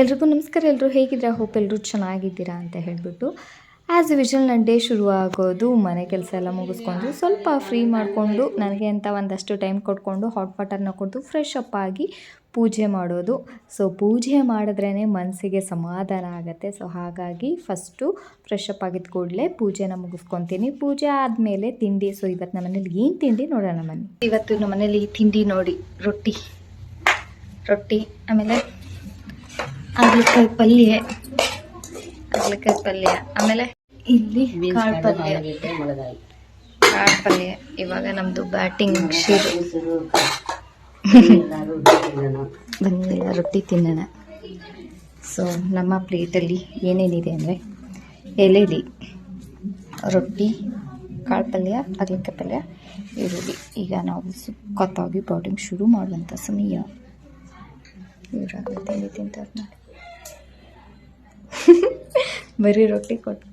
ಎಲ್ರಿಗೂ ನಮಸ್ಕಾರ. ಎಲ್ಲರೂ ಹೇಗಿದ್ದೀರಾ? ಹೋಪ್ ಎಲ್ಲರೂ ಚೆನ್ನಾಗಿದ್ದೀರಾ ಅಂತ ಹೇಳಿಬಿಟ್ಟು ಆ್ಯಸ್ ವಿಜುವಲ್ ನನ್ನ ಡೇ ಶುರು ಆಗೋದು ಮನೆ ಕೆಲಸ ಎಲ್ಲ ಮುಗಿಸ್ಕೊಂಡು ಸ್ವಲ್ಪ ಫ್ರೀ ಮಾಡಿಕೊಂಡು ನನಗೆ ಅಂತ ಒಂದಷ್ಟು ಟೈಮ್ ಕೊಟ್ಕೊಂಡು ಹಾಟ್ ವಾಟರ್ನ ಕೊಟ್ಟು ಫ್ರೆಶ್ ಅಪ್ ಆಗಿ ಪೂಜೆ ಮಾಡೋದು. ಸೊ ಪೂಜೆ ಮಾಡಿದ್ರೇ ಮನಸ್ಸಿಗೆ ಸಮಾಧಾನ ಆಗುತ್ತೆ. ಸೊ ಹಾಗಾಗಿ ಫಸ್ಟು ಫ್ರೆಶ್ ಅಪ್ ಆಗಿದ್ದ ಕೂಡಲೇ ಪೂಜೆನ ಮುಗಿಸ್ಕೊತೀನಿ. ಪೂಜೆ ಆದಮೇಲೆ ತಿಂಡಿ. ಸೊ ಇವತ್ತು ನಮ್ಮ ಮನೇಲಿ ಏನು ತಿಂಡಿ ನೋಡೋಣ ಮನೆ ಇವತ್ತು ನಮ್ಮ ಮನೇಲಿ ತಿಂಡಿ ನೋಡಿ. ರೊಟ್ಟಿ. ರೊಟ್ಟಿ. ಆಮೇಲೆ ಹಾಗಲಕಾಯಿ ಪಲ್ಯ. ಹಾಗಲಕಾಯಿ ಪಲ್ಯ. ಆಮೇಲೆ ಇಲ್ಲಿ ಕಾಳು ಪಲ್ಯ. ಕಾಳು ಪಲ್ಯ. ಇವಾಗ ನಮ್ದು ಬ್ಯಾಟಿಂಗ್ ಶುರು. ಬಂದಿಲ್ಲ ರೊಟ್ಟಿ ತಿನ್ನೋಣ. ಸೊ ನಮ್ಮ ಪ್ಲೇಟಲ್ಲಿ ಏನೇನಿದೆ ಅಂದರೆ ಎಲೆಲಿ ರೊಟ್ಟಿ ಕಾಳು ಪಲ್ಯ ಹಾಗಲಕಾಯಿ ಪಲ್ಯ ಈರುಳ್ಳಿ. ಈಗ ನಾವು ಸುಖತ್ತಾಗಿ ಬ್ಯಾಟಿಂಗ್ ಶುರು ಮಾಡುವಂಥ ಸಮಯ. ಇವರಾಗ ತಿಂಡಿ ತಿಂತಾರೆ ನೋಡಿ ಬರೀ ರೊಟ್ಟಿ ಕೊಟ್ಟು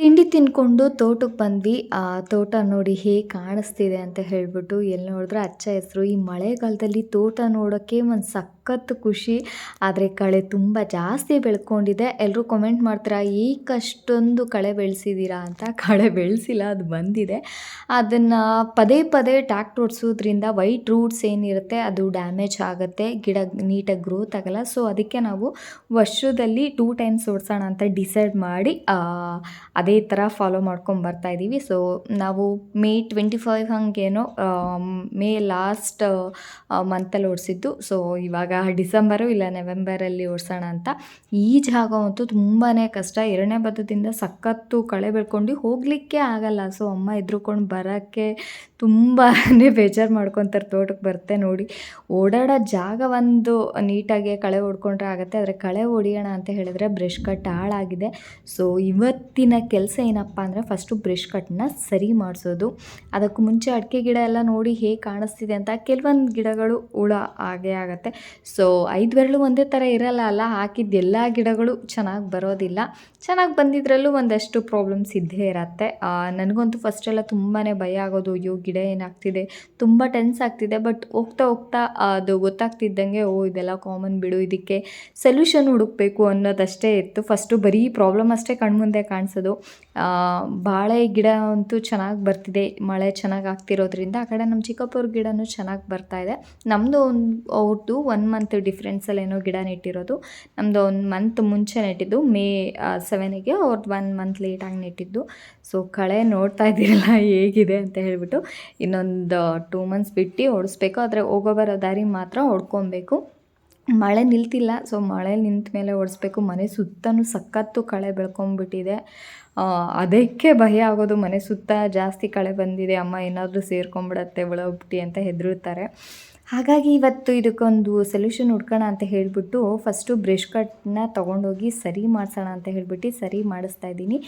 ತಿಂಡಿ ತಿನ್ಕೊಂಡು ತೋಟಕ್ಕೆ ಬಂದ್ವಿ. ಆ ತೋಟ ನೋಡಿ ಹೇಗೆ ಕಾಣಿಸ್ತಿದೆ ಅಂತ ಹೇಳ್ಬಿಟ್ಟು ಎಲ್ಲಿ ನೋಡಿದ್ರೆ ಅಚ್ಚ ಹೆಸರು. ಈ ಮಳೆಗಾಲದಲ್ಲಿ ತೋಟ ನೋಡೋಕ್ಕೆ ಒಂದು ಸಖತ್ ಖುಷಿ. ಆದರೆ ಕಳೆ ತುಂಬ ಜಾಸ್ತಿ ಬೆಳ್ಕೊಂಡಿದೆ. ಎಲ್ಲರೂ ಕಮೆಂಟ್ ಮಾಡ್ತೀರಾ ಏಕಷ್ಟೊಂದು ಕಳೆ ಬೆಳೆಸಿದ್ದೀರಾ ಅಂತ? ಕಳೆ ಬೆಳೆಸಿಲ್ಲ ಅದು ಬಂದಿದೆ. ಅದನ್ನು ಪದೇ ಪದೇ ಟ್ಯಾಕ್ಟ್ ಓಡಿಸೋದ್ರಿಂದ ವೈಟ್ ರೂಟ್ಸ್ ಏನಿರುತ್ತೆ ಅದು ಡ್ಯಾಮೇಜ್ ಆಗುತ್ತೆ. ಗಿಡ ನೀಟಾಗಿ ಗ್ರೋತ್ ಆಗಲ್ಲ. ಸೊ ಅದಕ್ಕೆ ನಾವು ವರ್ಷದಲ್ಲಿ ಟೂ ಟೈಮ್ಸ್ ಓಡಿಸೋಣ ಅಂತ ಡಿಸೈಡ್ ಮಾಡಿ ಆ, ಅದೇ ಥರ ಫಾಲೋ ಮಾಡ್ಕೊಂಡು ಬರ್ತಾ ಇದ್ದೀವಿ. ಸೊ ನಾವು ಮೇ ಟ್ವೆಂಟಿ ಫೈವ್ ಹಂಗೇನೋ ಮೇ ಲಾಸ್ಟ್ ಮಂತಲ್ಲಿ ಓಡಿಸಿದ್ದು. ಸೊ ಇವಾಗ ಡಿಸೆಂಬರು ಇಲ್ಲ ನವೆಂಬರಲ್ಲಿ ಓಡಿಸೋಣ ಅಂತ. ಈ ಜಾಗ ಅಂತೂ ತುಂಬಾ ಕಷ್ಟ. ಎರಡನೇ ಬದದಿಂದ ಸಖತ್ತು ಕಳೆ ಬೆಳ್ಕೊಂಡು ಹೋಗಲಿಕ್ಕೆ ಆಗಲ್ಲ. ಸೊ ಅಮ್ಮ ಎದ್ರುಕೊಂಡು ಬರೋಕ್ಕೆ ತುಂಬಾ ಬೇಜಾರು ಮಾಡ್ಕೊತಾರೆ. ತೋಟಕ್ಕೆ ಬರ್ತೆ ನೋಡಿ. ಓಡಾಡೋ ಜಾಗ ಒಂದು ನೀಟಾಗಿ ಕಳೆ ಹೊಡ್ಕೊಂಡ್ರೆ ಆಗುತ್ತೆ. ಆದರೆ ಕಳೆ ಹೊಡಿಯೋಣ ಅಂತ ಹೇಳಿದ್ರೆ ಬ್ರಷ್ ಕಟ್ ಹಾಳಾಗಿದೆ. ಸೊ ಇವತ್ತಿನ ಕೆಲಸ ಏನಪ್ಪ ಅಂದರೆ ಫಸ್ಟು ಬ್ರಷ್ ಕಟ್ನ ಸರಿ ಮಾಡಿಸೋದು. ಅದಕ್ಕೂ ಮುಂಚೆ ಅಡಿಕೆ ಗಿಡ ಎಲ್ಲ ನೋಡಿ ಹೇಗೆ ಕಾಣಿಸ್ತಿದೆ ಅಂತ ಕೆಲವೊಂದು ಗಿಡಗಳು ಹುಳ ಹಾಗೆ ಆಗುತ್ತೆ. ಸೊ ಐದು ಬೆರಳು ಒಂದೇ ಥರ ಇರಲ್ಲ ಅಲ್ಲ ಹಾಕಿದ್ದ ಎಲ್ಲ ಗಿಡಗಳು ಚೆನ್ನಾಗಿ ಬರೋದಿಲ್ಲ. ಚೆನ್ನಾಗಿ ಬಂದಿದ್ರಲ್ಲೂ ಒಂದಷ್ಟು ಪ್ರಾಬ್ಲಮ್ಸ್ ಇದ್ದೇ ಇರತ್ತೆ. ನನಗಂತೂ ಫಸ್ಟೆಲ್ಲ ತುಂಬಾ ಭಯ ಆಗೋದು, ಅಯ್ಯೋ, ಗಿಡ ಏನಾಗ್ತಿದೆ? ತುಂಬ ಟೆನ್ಸ್ ಆಗ್ತಿದೆ ಬಟ್ ಹೋಗ್ತಾ ಹೋಗ್ತಾ ಅದು ಗೊತ್ತಾಗ್ತಿದ್ದಂಗೆ, ಓ, ಇದೆಲ್ಲ ಕಾಮನ್ ಬಿಡು, ಇದಕ್ಕೆ ಸೊಲ್ಯೂಷನ್ ಹುಡುಕ್ಬೇಕು ಅನ್ನೋದಷ್ಟೇ ಇತ್ತು. ಫಸ್ಟು ಬರೀ ಪ್ರಾಬ್ಲಮ್ ಅಷ್ಟೇ ಕಣ್ಮುಂದೆ ಕಾಣಿಸೋದು. ಬಾಳೆ ಗಿಡ ಅಂತೂ ಚೆನ್ನಾಗಿ ಬರ್ತಿದೆ. ಮಳೆ ಚೆನ್ನಾಗಿ ಆಗ್ತಿರೋದ್ರಿಂದ ಆ ಕಡೆ ನಮ್ಮ ಚಿಕ್ಕಪ್ಪವ್ರ ಗಿಡನೂ ಚೆನ್ನಾಗಿ ಬರ್ತಾ ಇದೆ. ನಮ್ಮದು ಒಂದು ಅವ್ರದ್ದು ಒನ್ ಮಂತ್ ಡಿಫ್ರೆನ್ಸಲ್ಲಿ ಏನೋ ಗಿಡ ನೆಟ್ಟಿರೋದು. ನಮ್ಮದು ಒಂದು ಮಂತ್ ಮುಂಚೆ ನೆಟ್ಟಿದ್ದು. ಮೇ ಸೆವೆನಿಗೆ ಅವ್ರದ್ದು ಒನ್ ಮಂತ್ ಲೇಟಾಗಿ ನೆಟ್ಟಿದ್ದು. ಸೊ ಕಳೆ ನೋಡ್ತಾ ಇದ್ದೀರಲ್ಲ ಹೇಗಿದೆ ಅಂತ ಹೇಳಿಬಿಟ್ಟು ಇನ್ನೊಂದು ಟೂ ಮಂತ್ಸ್ ಬಿಟ್ಟು ಓಡಿಸ್ಬೇಕು. ಆದರೆ ಹೋಗೋ ಬರೋ ದಾರಿ ಮಾತ್ರ ಹೊಡ್ಕೊಬೇಕು. ಮಳೆ ನಿಲ್ತಿಲ್ಲ. ಸೊ ಮಳೆ ನಿಂತ ಮೇಲೆ ಓಡಿಸ್ಬೇಕು. ಮನೆ ಸುತ್ತಲೂ ಸಖತ್ತು ಕಳೆ ಬೆಳ್ಕೊಂಬಿಟ್ಟಿದೆ. ಅದಕ್ಕೆ ಭಯ ಆಗೋದು ಮನೆ ಸುತ್ತ ಜಾಸ್ತಿ ಕಳೆ ಬಂದಿದೆ. ಅಮ್ಮ ಏನಾದರೂ ಸೇರ್ಕೊಂಬಿಡತ್ತೆ ಒಳಬಿಟ್ಟು ಅಂತ ಹೆದರುತ್ತಾರೆ ಹಾಗಾಗಿ ಇವತ್ತು ಇದಕ್ಕೊಂದು ಸೊಲ್ಯೂಷನ್ ಹುಡ್ಕೋಣ ಅಂತ ಹೇಳಿಬಿಟ್ಟು ಫಸ್ಟು ಬ್ರಷ್ ಕಟ್ನ ತೊಗೊಂಡೋಗಿ ಸರಿ ಮಾಡಿಸೋಣ ಅಂತ ಹೇಳ್ಬಿಟ್ಟು ಸರಿ ಮಾಡಿಸ್ತಾ ಇದ್ದೀನಿ.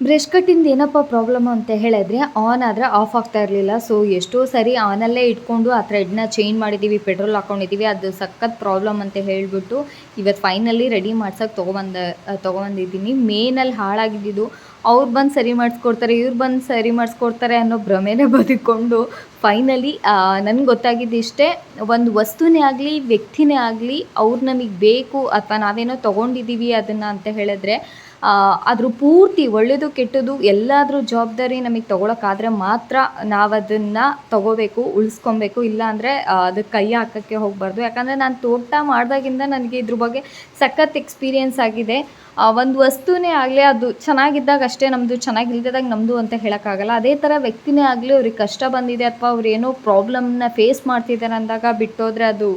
ಬ್ರಷ್ ಕಟ್ಟಿಂದ ಏನಪ್ಪ ಪ್ರಾಬ್ಲಮ್ ಅಂತ ಹೇಳಿದ್ರೆ ಆನ್ ಆದರೆ ಆಫ್ ಆಗ್ತಾ ಇರಲಿಲ್ಲ. ಸೊ ಎಷ್ಟೋ ಸರಿ ಆನಲ್ಲೇ ಇಟ್ಕೊಂಡು ಆ ಥ್ರೆಡ್ನ ಚೇಂಜ್ ಮಾಡಿದ್ದೀವಿ ಪೆಟ್ರೋಲ್ ಹಾಕ್ಕೊಂಡಿದ್ದೀವಿ ಅದು ಸಖತ್ ಪ್ರಾಬ್ಲಮ್ ಅಂತ ಹೇಳಿಬಿಟ್ಟು ಇವತ್ತು ಫೈನಲಿ ರೆಡಿ ಮಾಡ್ಸೋಕೆ ತೊಗೊಬಂದ ತೊಗೊಬಂದಿದ್ದೀನಿ. ಮೇನಲ್ಲಿ ಹಾಳಾಗಿದ್ದು ಅವ್ರು ಬಂದು ಸರಿ ಮಾಡಿಸ್ಕೊಡ್ತಾರೆ, ಇವ್ರು ಬಂದು ಸರಿ ಮಾಡಿಸ್ಕೊಡ್ತಾರೆ ಅನ್ನೋ ಭ್ರಮೆನೇ ಬದುಕೊಂಡು ಫೈನಲಿ ನನಗೆ ಗೊತ್ತಾಗಿದ್ದಿಷ್ಟೇ ಒಂದು ವಸ್ತುನೇ ಆಗಲಿ, ವ್ಯಕ್ತಿನೇ ಆಗಲಿ, ಅವ್ರು ನಮಗೆ ಬೇಕು ಅಥವಾ ನಾವೇನೋ ತೊಗೊಂಡಿದ್ದೀವಿ ಅದನ್ನು ಅಂತ ಹೇಳಿದ್ರೆ ಅದ್ರ ಪೂರ್ತಿ ಒಳ್ಳೆಯದು ಕೆಟ್ಟದ್ದು ಎಲ್ಲಾದರೂ ಜವಾಬ್ದಾರಿ ನಮಗೆ ತೊಗೊಳಕ್ಕಾದ್ರೆ ಮಾತ್ರ ನಾವು ಅದನ್ನು ತಗೋಬೇಕು, ಉಳಿಸ್ಕೊಬೇಕು, ಇಲ್ಲಾಂದರೆ ಅದಕ್ಕೆ ಕೈ ಹಾಕೋಕ್ಕೆ ಹೋಗಬಾರ್ದು. ಯಾಕಂದರೆ ನಾನು ತೋಟ ಮಾಡಿದಾಗಿಂದ ನನಗೆ ಇದ್ರ ಬಗ್ಗೆ ಸಖತ್ ಎಕ್ಸ್ಪೀರಿಯೆನ್ಸ್ ಆಗಿದೆ. ಒಂದು ವಸ್ತುನೇ ಆಗಲಿ ಅದು ಚೆನ್ನಾಗಿದ್ದಾಗ ಅಷ್ಟೇ ನಮ್ಮದು ಚೆನ್ನಾಗಿಲ್ದಿದಾಗ ನಮ್ಮದು ಅಂತ ಹೇಳೋಕ್ಕಾಗಲ್ಲ. ಅದೇ ಥರ ವ್ಯಕ್ತಿನೇ ಆಗಲಿ ಅವ್ರಿಗೆ ಕಷ್ಟ ಬಂದಿದೆ ಅಥವಾ ಅವ್ರು ಏನೋ ಪ್ರಾಬ್ಲಮ್ನ ಫೇಸ್ ಮಾಡ್ತಿದ್ದಾರೆ ಅಂದಾಗ ಬಿಟ್ಟೋದ್ರೆ ಅದು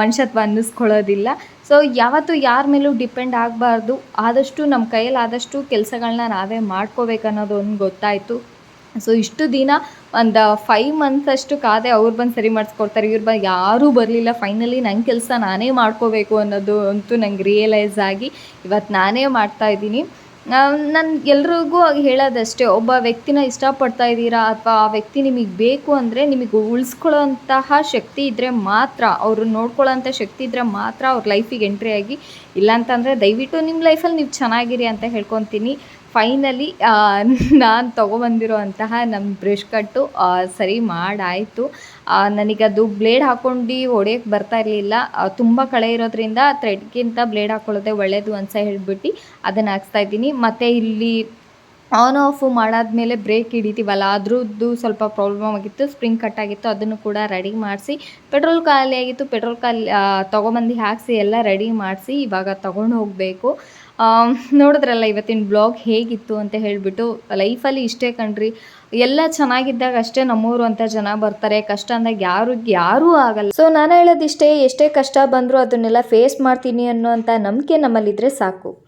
ಮನುಷ್ಯತ್ವ ಅನ್ನಿಸ್ಕೊಳ್ಳೋದಿಲ್ಲ. ಸೊ ಯಾವತ್ತೂ ಯಾರ ಮೇಲೂ ಡಿಪೆಂಡ್ ಆಗಬಾರ್ದು. ಆದಷ್ಟು ನಮ್ಮ ಕೈಯಲ್ಲಿ ಆದಷ್ಟು ಕೆಲಸಗಳನ್ನ ನಾವೇ ಮಾಡ್ಕೋಬೇಕು ಅನ್ನೋದು ಒಂದು ಗೊತ್ತಾಯಿತು. ಸೊ ಇಷ್ಟು ದಿನ ಒಂದು ಫೈವ್ ಮಂತ್ಸ್ ಅಷ್ಟು ಕಾದೆ ಅವ್ರು ಬಂದು ಸರಿ ಮಾಡಿಸ್ಕೊಡ್ತಾರೆ. ಇವ್ರು ಬಂದು ಯಾರೂ ಬರಲಿಲ್ಲ. ಫೈನಲಿ ನನ್ನ ಕೆಲಸ ನಾನೇ ಮಾಡ್ಕೋಬೇಕು ಅನ್ನೋದು ಅಂತೂ ನಂಗೆ ರಿಯಲೈಸ್ ಆಗಿ ಇವತ್ತು ನಾನೇ ಮಾಡ್ತಾ ಇದ್ದೀನಿ. ನಾನು ಎಲ್ರಿಗೂ ಹೇಳೋದಷ್ಟೇ, ಒಬ್ಬ ವ್ಯಕ್ತಿನ ಇಷ್ಟಪಡ್ತಾ ಇದ್ದೀರಾ ಅಥವಾ ಆ ವ್ಯಕ್ತಿ ನಿಮಗೆ ಬೇಕು ಅಂದರೆ ನಿಮಗೆ ಉಳಿಸ್ಕೊಳ್ಳೋಂತಹ ಶಕ್ತಿ ಇದ್ದರೆ ಮಾತ್ರ ಅವ್ರನ್ನ ನೋಡ್ಕೊಳ್ಳೋಂಥ ಶಕ್ತಿ ಇದ್ದರೆ ಮಾತ್ರ ಅವ್ರ ಲೈಫಿಗೆ ಎಂಟ್ರಿ ಆಗಿ, ಇಲ್ಲಾಂತಂದರೆ ದಯವಿಟ್ಟು ನಿಮ್ಮ ಲೈಫಲ್ಲಿ ನೀವು ಚೆನ್ನಾಗಿರಿ ಅಂತ ಹೇಳ್ಕೊತೀನಿ. ಫೈನಲಿ ನಾನು ತೊಗೊಬಂದಿರುವಂತಹ ನಮ್ಮ ಬ್ರಷ್ ಕಟ್ಟು ಸರಿ ಮಾಡಾಯಿತು. ನನಗದು ಬ್ಲೇಡ್ ಹಾಕ್ಕೊಂಡು ಹೊಡೆಯೋಕ್ಕೆ ಬರ್ತಾ ಇರಲಿಲ್ಲ. ತುಂಬ ಕಳೆ ಇರೋದ್ರಿಂದ ಥ್ರೆಡ್ಗಿಂತ ಬ್ಲೇಡ್ ಹಾಕ್ಕೊಳ್ಳೋದೇ ಒಳ್ಳೆಯದು ಅಂತ ಹೇಳ್ಬಿಟ್ಟು ಅದನ್ನು ಹಾಕ್ಸ್ತಾ ಇದ್ದೀನಿ. ಮತ್ತು ಇಲ್ಲಿ ಆನ್ ಆಫ್ ಮಾಡಾದಮೇಲೆ ಬ್ರೇಕ್ ಹಿಡಿತೀವಲ್ಲ, ಅದ್ರದ್ದು ಸ್ವಲ್ಪ ಪ್ರಾಬ್ಲಮ್ ಆಗಿತ್ತು ಸ್ಪ್ರಿಂಗ್ ಕಟ್ ಆಗಿತ್ತು, ಅದನ್ನು ಕೂಡ ರೆಡಿ ಮಾಡಿಸಿ ಪೆಟ್ರೋಲ್ ಖಾಲಿ ಆಗಿತ್ತು ಪೆಟ್ರೋಲ್ ಖಾಲಿ ತೊಗೊಂಬಂದು ಹಾಕಿಸಿ, ಎಲ್ಲ ರೆಡಿ ಮಾಡಿಸಿ, ಇವಾಗ ತೊಗೊಂಡು ಹೋಗಬೇಕು. ನೋಡಿದ್ರಲ್ಲ ಇವತ್ತಿನ ಬ್ಲಾಗ್ ಹೇಗಿತ್ತು ಅಂತ ಹೇಳಿಬಿಟ್ಟು ಲೈಫಲ್ಲಿ ಇಷ್ಟೇ ಕಣ್ರಿ. ಎಲ್ಲ ಚೆನ್ನಾಗಿದ್ದಾಗ ಅಷ್ಟೇ ನಮ್ಮೂರು ಅಂತ ಜನ ಬರ್ತಾರೆ. ಕಷ್ಟ ಅಂದಾಗ ಯಾರು, ಯಾರೂ ಆಗಲ್ಲ. ಸೊ ನಾನು ಹೇಳೋದಿಷ್ಟೇ, ಎಷ್ಟೇ ಕಷ್ಟ ಬಂದರೂ ಅದನ್ನೆಲ್ಲ ಫೇಸ್ ಮಾಡ್ತೀನಿ ಅನ್ನೋಂಥ ನಂಬಿಕೆ ನಮ್ಮಲ್ಲಿದ್ದರೆ ಸಾಕು.